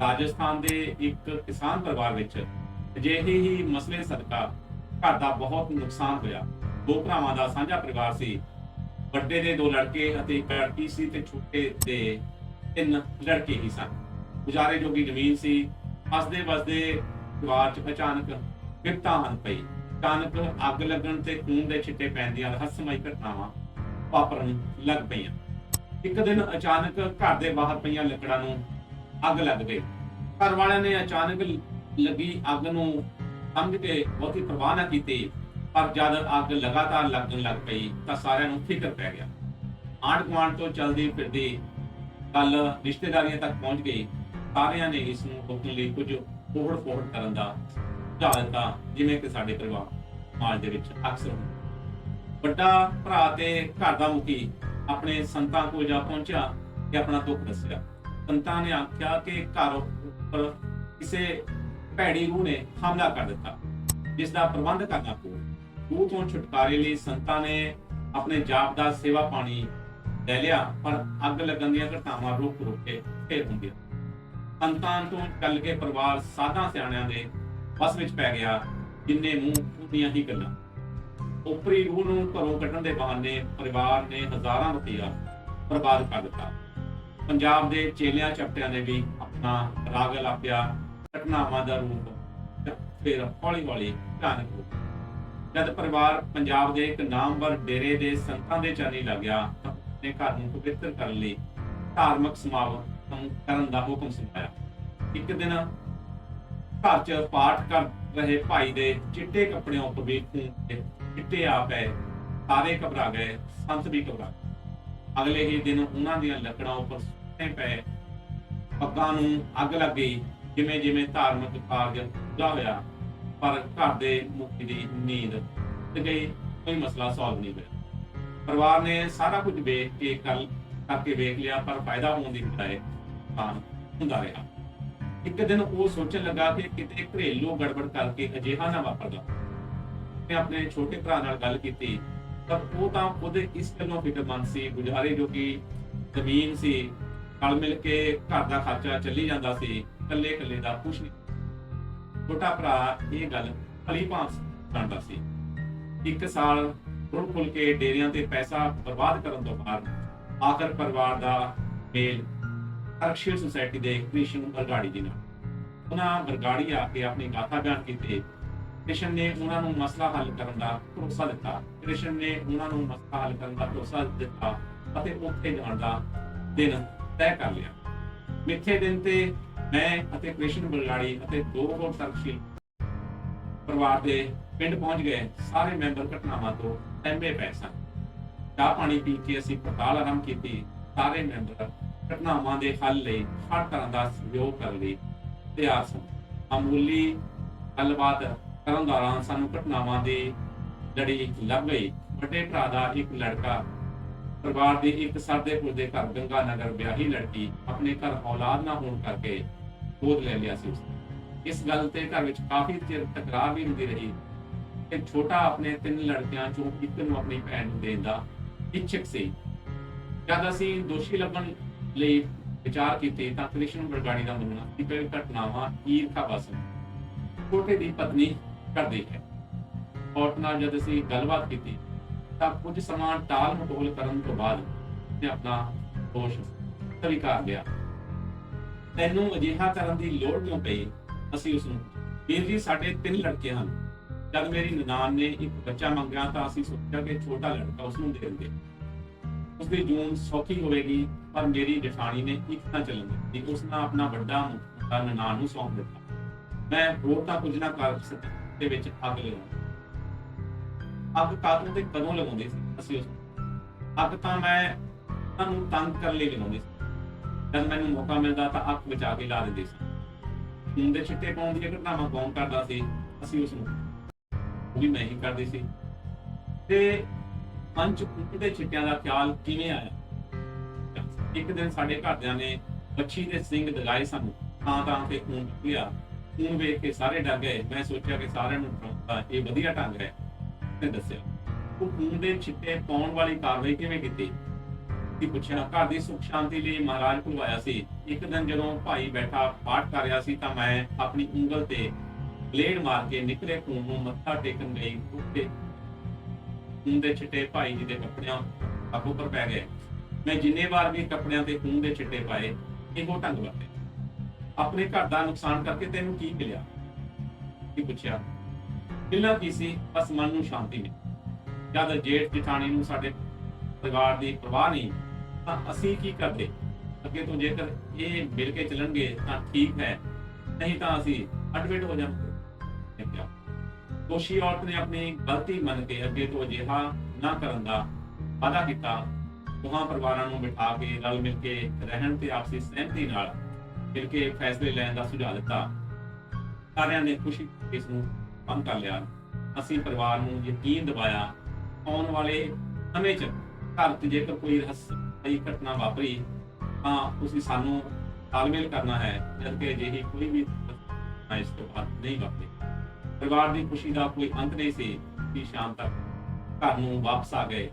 ਰਾਜਸਥਾਨ ਦੇ ਇੱਕ ਕਿਸਾਨ ਪਰਿਵਾਰ ਵਿੱਚ ਅਜਿਹੇ ਹੀ ਮਸਲੇ ਸਦਕਾ ਘਰ ਦਾ ਬਹੁਤ ਨੁਕਸਾਨ ਹੋਇਆ। ਦੋ ਭਰਾਵਾਂ ਦਾ ਸਾਂਝਾ ਪਰਿਵਾਰ ਸੀ। ਵੱਡੇ ਦੇ ਦੋ ਲੜਕੇ ਅਤੇ ਇੱਕ ਲੜਕੀ ਸੀ ਤੇ ਛੋਟੇ ਦੇ ਤਿੰਨ ਲੜਕੇ ਹੀ ਸਨ। ਗੁਜ਼ਾਰੇ ਜੋਗੀ ਜ਼ਮੀਨ ਸੀ। ਹੱਸਦੇ ਵਸਦੇ ਪਰਿਵਾਰ 'ਚ ਅਚਾਨਕ ਵਿਪਤਾ ਹਨ ਪਈ। ਅਚਾਨਕ ਅੱਗ ਲੱਗਣ ਤੇ ਖੂਨ ਦੇ ਛਿੱਟੇ ਪੈਣ ਦੀਆਂ ਰਹੱਸਮਈ ਘਟਨਾਵਾਂ ਵਾਪਰਨ ਲੱਗ ਪਈਆਂ। ਇੱਕ ਦਿਨ ਅਚਾਨਕ ਘਰ ਦੇ ਬਾਹਰ ਪਈਆਂ ਲੱਕੜਾਂ ਨੂੰ ਅੱਗ ਲੱਗ ਗਈ। ਘਰ ਵਾਲਿਆਂ ਨੇ ਅਚਾਨਕ ਲੱਗੀ ਅੱਗ ਨੂੰ ਸਮਝ ਕੇ ਬਹੁਤੀ ਪਰਵਾਹ ਨਾ ਕੀਤੀ, ਪਰ ਜਦ ਅੱਗ ਲਗਾਤਾਰ ਲੱਗਣ ਲੱਗ ਪਈ ਤਾਂ ਸਾਰਿਆਂ ਨੂੰ ਫਿਕਰ ਪੈ ਗਿਆ। ਆਂਢ ਗੁਆਂਢ ਤੋਂ ਚਲਦੀ ਫਿਰਦੀ ਗੱਲ ਰਿਸ਼ਤੇਦਾਰੀਆਂ ਤੱਕ ਪਹੁੰਚ ਗਈ। ਸਾਰਿਆਂ ਨੇ ਇਸ ਨੂੰ ਰੋਕਣ ਲਈ ਕੁਝ ਫੋੜ ਫੋੜ ਕਰਨ ਦਾ ਸੁਝਾਅ ਦਿੱਤਾ, ਜਿਵੇਂ ਕਿ ਸਾਡੇ ਪਰਿਵਾਰ ਸਮਾਜ ਦੇ ਵਿੱਚ ਅਕਸਰ ਵੱਡਾ ਭਰਾ ਤੇ ਘਰ ਦਾ ਮੁਖੀ ਆਪਣੇ ਸੰਤਾਂ ਕੋਲ ਜਾ ਪਹੁੰਚਿਆ ਤੇ ਆਪਣਾ ਦੁੱਖ ਦੱਸਿਆ। ਸੰਤਾਂ ਨੇ ਆਖਿਆ ਕਿ ਘਰ ਉੱਪਰ ਕਿਸੇ ਭੈੜੀ ਰੂਹ ਨੇ ਹਮਲਾ ਕਰ ਦਿੱਤਾ, ਜਿਸ ਦਾ ਪ੍ਰਬੰਧ ਕਰਨਾ ਪਊ। ਰੂਹ ਤੋਂ ਛੁਟਕਾਰੇ ਲਈ ਸੰਤਾਂ ਨੇ ਆਪਣੇ ਜਾਪ ਦਾ ਸੇਵਾ ਪਾਣੀ ਲੈ ਲਿਆ, ਪਰ ਅੱਗ ਲੱਗਣ ਦੀਆਂ ਘਟਨਾਵਾਂ ਰੁਕ ਰੁਕ ਕੇ ਫੇਰ ਹੁੰਦੀਆਂ। ਸੰਤਾਂ ਤੋਂ ਚੱਲ ਕੇ ਪਰਿਵਾਰ ਸਾਧਾਂ ਸਿਆਣਿਆਂ ਦੇ ਵਸ ਵਿੱਚ ਪੈ ਗਿਆ, ਜਿੰਨੇ ਮੂੰਹ ਉਹਦੀਆਂ ਹੀ ਗੱਲਾਂ। ਉਪਰੀ ਰੂਹ ਨੂੰ ਘਰੋਂ ਕੱਢਣ ਦੇ ਬਹਾਨੇ ਪਰਿਵਾਰ ਨੇ ਹਜ਼ਾਰਾਂ ਰੁਪਇਆ ਬਰਬਾਦ ਕਰ ਦਿੱਤਾ। ਪੰਜਾਬ ਦੇ ਚੇਲਿਆਂ ਚਪਟਿਆਂ ਨੇ ਵੀ ਆਪਣਾ ਰਾਗ ਲਾਪਿਆ, ਘਟਨਾਵਾਂ ਦਾ ਰੂਪ ਫਿਰ ਹੌਲੀ ਹੌਲੀ ਭਿਆਨਕ ਹੋ ਜਦ ਪਰਿਵਾਰ ਪੰਜਾਬ ਦੇ ਇੱਕ ਨਾਮਵਰ ਡੇਰੇ ਦੇ ਸੰਤਾਂ ਦੇ ਚਰਨੀ ਲੱਗਿਆ ਤਾਂ ਆਪਣੇ ਘਰ ਨੂੰ ਪਵਿੱਤਰ ਕਰਨ ਲਈ ਧਾਰਮਿਕ ਸਮਾਗਮ ਕਰਨ ਦਾ ਹੁਕਮ ਸੁਣਾਇਆ ਇੱਕ ਦਿਨ ਘਰ 'ਚ ਪਾਠ ਕਰ ਰਹੇ ਭਾਈ ਦੇ ਚਿੱਟੇ ਕੱਪੜਿਆਂ ਉੱਪਰ ਵੀ ਖੂਨ ਚਿੱਟੇ ਆ ਪਏ, ਸਾਰੇ ਘਬਰਾ ਗਏ, ਸੰਤ ਵੀ ਘਬਰਾ ਗਏ। ਅਗਲੇ ਹੀ ਦਿਨ ਉਹਨਾਂ ਦੀਆਂ ਲੱਕੜਾਂ ਉੱਪਰ ਸੁੱਟੇ ਪਏ। ਪੱਗਾਂ ਨੂੰ ਅੱਗ ਲੱਗ ਗਈ ਜਿਵੇਂ ਜਿਵੇਂ ਧਾਰਮਿਕ ਕਾਰਜ ਪੂਰਾ ਹੋਇਆ, ਪਰ ਘਰ ਦੇ ਮੁਖੀ ਦੀ ਨੀਂਦ ਤੇ ਗਈ, ਕੋਈ ਮਸਲਾ ਸੋਲਵ ਨਹੀਂ ਹੋਇਆ। ਪਰਿਵਾਰ ਨੇ ਸਾਰਾ ਕੁਝ ਵੇਖ ਕੇ ਕਰ ਕਰਕੇ ਵੇਖ ਲਿਆ, ਪਰ ਫਾਇਦਾ ਹੋਣ ਦੀ ਬਜਾਏ ਨੁਕਸਾਨ ਹੁੰਦਾ ਰਿਹਾ। ਇੱਕ ਦਿਨ ਉਹ ਸੋਚਣ ਲੱਗਾ ਕਿ ਕਿਤੇ ਘਰੇਲੂ ਗੜਬੜ ਕਰਕੇ ਅਜਿਹਾ ਨਾ ਵਾਪਰਦਾ। ਮੈਂ ਆਪਣੇ ਛੋਟੇ ਭਰਾ ਨਾਲ ਗੱਲ ਕੀਤੀ ਤਾਂ ਉਹ ਤਾਂ ਉਹਦੇ ਇਸ ਗੱਲੋਂ ਫਿਕਰਮੰਦ ਸੀ, ਗੁਜ਼ਾਰੇ ਜੋ ਕਿ ਜ਼ਮੀਨ ਸੀ ਨਾਲ ਮਿਲ ਕੇ ਘਰ ਦਾ ਖਰਚਾ ਚੱਲੀ ਜਾਂਦਾ ਸੀ, ਇਕੱਲੇ ਇਕੱਲੇ ਦਾ ਕੁਛ ਨਹੀਂ। ਛੋਟਾ ਭਰਾ ਇਹ ਗੱਲ ਭਲੀ ਭਾਂਤ ਜਾਣਦਾ ਸੀ। ਇੱਕ ਸਾਲ ਰੁੜ ਫੁੱਲ ਕੇ ਡੇਰਿਆਂ ਤੇ ਪੈਸਾ ਬਰਬਾਦ ਕਰਨ ਤੋਂ ਬਾਅਦ ਆਖਰ ਪਰਿਵਾਰ ਦਾ ਮੇਲ ਅਰਕਸ਼ੀਰ ਸੁਸਾਇਟੀ ਦੇ ਕ੍ਰਿਸ਼ਨ ਬਰਗਾੜੀ ਜੀ ਨਾਲ। ਉਹਨਾਂ ਬਰਗਾੜੀ ਆ ਕੇ ਆਪਣੀ ਗਾਥਾ ਬਿਆਨ ਕੀਤੀ। ਕ੍ਰਿਸ਼ਨ ਨੇ ਉਹਨਾਂ ਨੂੰ ਮਸਲਾ ਹੱਲ ਕਰਨ ਦਾ ਭਰੋਸਾ ਦਿੱਤਾ। ਕ੍ਰਿਸ਼ਨ ਨੇ ਉਹਨਾਂ ਨੂੰ ਮਸਲਾ ਹੱਲ ਕਰਨ ਦਾ ਭਰੋਸਾ ਦਿੱਤਾ ਅਤੇ ਉੱਥੇ ਜਾਣ ਦਾ ਦਿਨ ਤੈਅ ਕਰ ਲਿਆ। ਮਿੱਥੇ ਦਿਨ ਤੇ ਮੈਂ ਅਤੇ ਕ੍ਰਿਸ਼ਨ ਬਰਗਾੜੀ ਅਤੇ ਦੋ ਹੋਰ ਤਰਕਸ਼ੀਲ ਪਰਿਵਾਰ ਦੇ ਪਿੰਡ ਪਹੁੰਚ ਗਏ। ਸਾਰੇ ਮੈਂਬਰ ਘਟਨਾਵਾਂ ਤੋਂ ਸਹਿਮੇ ਪਏ ਚਾਹ ਪਾਣੀ ਪੀ ਕੇ ਅਸੀਂ ਪੜਤਾਲ ਆਰੰਭ ਕੀਤੀ। ਸਾਰੇ ਮੈਂਬਰ ਘਟਨਾਵਾਂ ਦੇ ਹੱਲ ਲਈ ਹਰ ਤਰ੍ਹਾਂ ਦਾ ਸਹਿਯੋਗ ਕਰਨ ਲਈ ਤਿਆਰ ਸਨ। ਅਮੂਲੀ ਗੱਲਬਾਤ ਕਰਨ ਦੌਰਾਨ ਸਾਨੂੰ ਘਟਨਾਵਾਂ ਦੀ ਲੜੀ ਲੱਭ ਗਈ। ਵੱਡੇ ਭਰਾ ਦਾ ਇੱਕ ਲੜਕਾ ਪਰਿਵਾਰ ਦੀ ਇੱਕ ਸਰਦੇ ਪੁਰ ਦੇ ਘਰ ਗੰਗਾ ਨਗਰ ਵਿਆਹੀ ਲੜਕੀ ਆਪਣੇ ਘਰ ਔਲਾਦ ਨਾ ਹੋਣ ਕਰਕੇ ਗੋਦ ਲੈ ਲਿਆ ਸੀ ਉਸਨੇ। ਇਸ ਗੱਲ ਤੇ ਘਰ ਵਿੱਚ ਕਾਫੀ ਚਿਰ ਤਕਰਾਰ ਵੀ ਹੁੰਦੀ ਰਹੀ ਕਿ ਛੋਟਾ ਆਪਣੇ ਤਿੰਨ ਲੜਕਿਆਂ ਚੋਂ ਇੱਕ ਨੂੰ ਆਪਣੀ ਭੈਣ ਨੂੰ ਦੇਣ ਦਾ ਇੱਛਕ ਸੀ। ਜਦ ਅਸੀਂ ਦੋਸ਼ੀ ਲੱਭਣ ਲਈ ਵਿਚਾਰ ਕੀਤੇ ਤਾਂ ਕ੍ਰਿਸ਼ਨ ਬਰਗਾੜੀ ਦਾ ਮੰਨਣਾ ਕਿ ਇਹ ਘਟਨਾਵਾਂ ਈਰਖਾ ਵਸ ਛੋਟੇ ਦੀ ਪਤਨੀ ਕਰਦੀ ਹੈ। ਔਰਤ ਨਾਲ ਜਦ ਅਸੀਂ ਗੱਲਬਾਤ ਕੀਤੀ ਤਾਂ ਕੁਝ ਸਮਾਂ ਟਾਲ ਮਟੋਲ ਕਰਨ ਤੋਂ ਬਾਅਦ ਨੇ ਆਪਣਾ ਦੋਸ਼ ਸਵੀਕਾਰ ਲਿਆ। ਤੈਨੂੰ ਅਜਿਹਾ ਕਰਨ ਦੀ ਲੋੜ ਕਿਉਂ ਪਈ? ਅਸੀਂ ਉਸ ਨੂੰ ਵੀਰ ਜੀ, ਸਾਡੇ ਤਿੰਨ ਲੜਕੇ ਹਨ। ਜਦ ਮੇਰੀ ਨਨਾਣ ਨੇ ਇੱਕ ਬੱਚਾ ਮੰਗਿਆ ਤਾਂ ਅਸੀਂ ਸੋਚਿਆ ਕਿ ਛੋਟਾ ਲੜਕਾ ਉਸ ਨੂੰ ਦੇ ਦਿੰਦੇ ਉਸ ਦੀ ਜੂਨ ਸੌਖੀ ਹੋਵੇਗੀ, ਪਰ ਮੇਰੀ ਜਠਾਣੀ ਨੇ ਇੱਕ ਤਾਂ ਚੱਲਣ ਦਿੱਤੀ। ਉਸ ਨੇ ਆਪਣਾ ਵੱਡਾ ਮੁੰਡਾ ਨਨਾਣ ਨੂੰ ਸੌਂਪ ਦਿੱਤਾ। ਮੈਂ ਹੋਰ ਤਾਂ ਕੁਝ ਨਾ ਕਰ ਸਕੀ ਦੇ ਵਿੱਚ ਅੱਗ ਲਗਾਉਂ ਅੱਗ ਕਾਦੋਂ ਤੇ ਕਦੋਂ ਲਗਾਉਂਦੇ ਸੀ? ਅਸੀਂ ਉਸ ਅੱਗ ਤਾਂ ਮੈਂ ਤੁਹਾਨੂੰ ਤੰਗ ਕਰਨ ਲਈ ਲਗਾਉਂਦੇ ਸੀ। ਜਦ ਮੈਨੂੰ ਮੌਕਾ ਮਿਲਦਾ ਤਾਂ ਅੱਗ ਬਚਾ ਕੇ ਲਾ ਦਿੰਦੇ ਸੀ। ਖੂਨ ਦੇ ਛਿੱਟੇ ਪਾਉਣ ਦੀਆਂ ਘਟਨਾਵਾਂ ਕੌਣ ਕਰਦਾ ਸੀ? ਅਸੀਂ ਉਸ ਨੂੰ ਉਹ ਵੀ ਮੈਂ ਹੀ ਕਰਦੀ ਸੀ। ਤੇ ਪੰਜ ਖੂਨ ਦੇ ਛਿੱਟਿਆਂ ਦਾ ਖਿਆਲ ਕਿਵੇਂ ਆਇਆ? ਇੱਕ ਦਿਨ ਸਾਡੇ ਘਰਦਿਆਂ ਨੇ ਮੱਛੀ ਦੇ ਸਿੰਘ ਦਗਾਏ ਸਾਨੂੰ। ਤਾਂ ਤਾਂ ਤੇ ਖੂਨ ਨਿਕਲਿਆ। ਖੂਨ ਵੇਖ ਕੇ ਸਾਰੇ ਡਰ ਗਏ। ਮੈਂ ਸੋਚਿਆ ਕਿ ਸਾਰਿਆਂ ਨੂੰ ਡਰਾਉਂਦਾ ਇਹ ਵਧੀਆ ਢੰਗ ਹੈ। ਨੇ ਦੱਸਿਆ। ਉਹ ਖੂਨ ਦੇ ਛਿੱਟੇ ਪਾਉਣ ਵਾਲੀ ਕਾਰਵਾਈ ਕਿਵੇਂ ਕੀਤੀ? ਸੀ ਪੁੱਛਿਆ, ਘਰ ਦੀ ਸੁਖ ਸ਼ਾਂਤੀ ਲਈ ਮਹਾਰਾਜ ਕੋਲ ਆਇਆ ਸੀ। ਇੱਕ ਦਿਨ ਜਦੋਂ ਭਾਈ ਬੈਠਾ ਪਾਠ ਕਰ ਰਿਹਾ ਸੀ ਤਾਂ ਮੈਂ ਆਪਣੀ ਉਂਗਲ ਤੇ ਬਲੇਡ ਮਾਰ ਕੇ ਨਿਕਲੇ ਖੂਨ ਨੂੰ ਮੱਥਾ ਟੇਕਣ ਗਈ ਉੱਤੇ। ਖੂਨ ਦੇ ਛਿੱਟੇ ਭਾਈ ਜੀ ਦੇ ਕੱਪੜਿਆਂ ਆਪੋ ਉੱਪਰ ਪੈ ਗਏ। ਮੈਂ ਜਿੰਨੇ ਵਾਰ ਵੀ ਕੱਪੜਿਆਂ ਤੇ ਖੂਨ ਦੇ ਛਿੱਟੇ ਪਾਏ, ਇਹੋ ਢੰਗ ਵਰਤੇ। ਆਪਣੇ ਘਰ ਦਾ ਨੁਕਸਾਨ ਕਰਕੇ ਤੈਨੂੰ ਕੀ ਮਿਲਿਆ? ਕੀ ਪੁੱਛਿਆ ਕਿੰਨਾ ਕੀ ਸੀ, ਬਸ ਮਨ ਨੂੰ ਸ਼ਾਂਤੀ ਮਿਲੀ। ਜਦ ਜੇਠ ਜਠਾਣੀ ਨੂੰ ਸਾਡੇ ਪਰਿਵਾਰ ਦੀ ਪਰਵਾਹ ਨਹੀਂ ਤਾਂ ਅਸੀਂ ਕੀ ਕਰਦੇ? ਅੱਗੇ ਤੋਂ ਜੇਕਰ ਇਹ ਮਿਲ ਕੇ ਚੱਲਣਗੇ, ਤਾਂ ਠੀਕ ਹੈ। ਨਹੀਂ ਤਾਂ ਅਸੀਂ ਅਡਵਿਟ ਹੋ ਜਾਵਾਂਗੇ। ਕਿਹਾ, ਦੋਸ਼ੀ ਔਰਤ ਨੇ ਆਪਣੀ ਗਲਤੀ ਮੰਨ ਕੇ ਅੱਗੇ ਤੋਂ ਅਜਿਹਾ ਨਾ ਕਰਨ ਦਾ ਵਾਅਦਾ ਕੀਤਾ। ਦੋਹਾਂ ਪਰਿਵਾਰਾਂ ਨੂੰ ਬਿਠਾ ਕੇ ਰਲ ਮਿਲ ਕੇ ਰਹਿਣ ਤੇ ਆਪਸੀ ਸਹਿਮਤੀ ਨਾਲ ਮਿਲ ਕੇ ਫੈਸਲੇ ਲੈਣ ਦਾ ਸੁਝਾਅ ਦਿੱਤਾ। ਸਾਰਿਆਂ ਨੇ ਖੁਸ਼ੀ ਇਸ ਨੂੰ ਬੰਦ ਕਰ ਲਿਆ। ਅਸੀਂ ਪਰਿਵਾਰ ਨੂੰ ਯਕੀਨ ਦਿਵਾਇਆ, ਆਉਣ ਵਾਲੇ ਸਮੇਂ 'ਚ ਘਰ 'ਚ ਜੇਕਰ ਕੋਈ ਰਹੱਸਮਈ ਘਟਨਾ ਵਾਪਰੀ, ਤਾਂ ਤੁਸੀਂ ਸਾਨੂੰ ਤਾਲਮੇਲ ਕਰਨਾ ਹੈ ਜਦ ਕਿ ਅਜਿਹੀ ਕੋਈ ਵੀ ਘਟਨਾ ਇਸ ਤੋਂ ਬਾਅਦ ਨਹੀਂ ਵਾਪਰੀ। ਪਰਿਵਾਰ ਦੀ ਖੁਸ਼ੀ ਦਾ ਕੋਈ ਅੰਤ ਨਹੀਂ ਸੀ ਕਿ ਸ਼ਾਮ ਤੱਕ ਘਰ ਨੂੰ ਵਾਪਸ ਆ ਗਏ।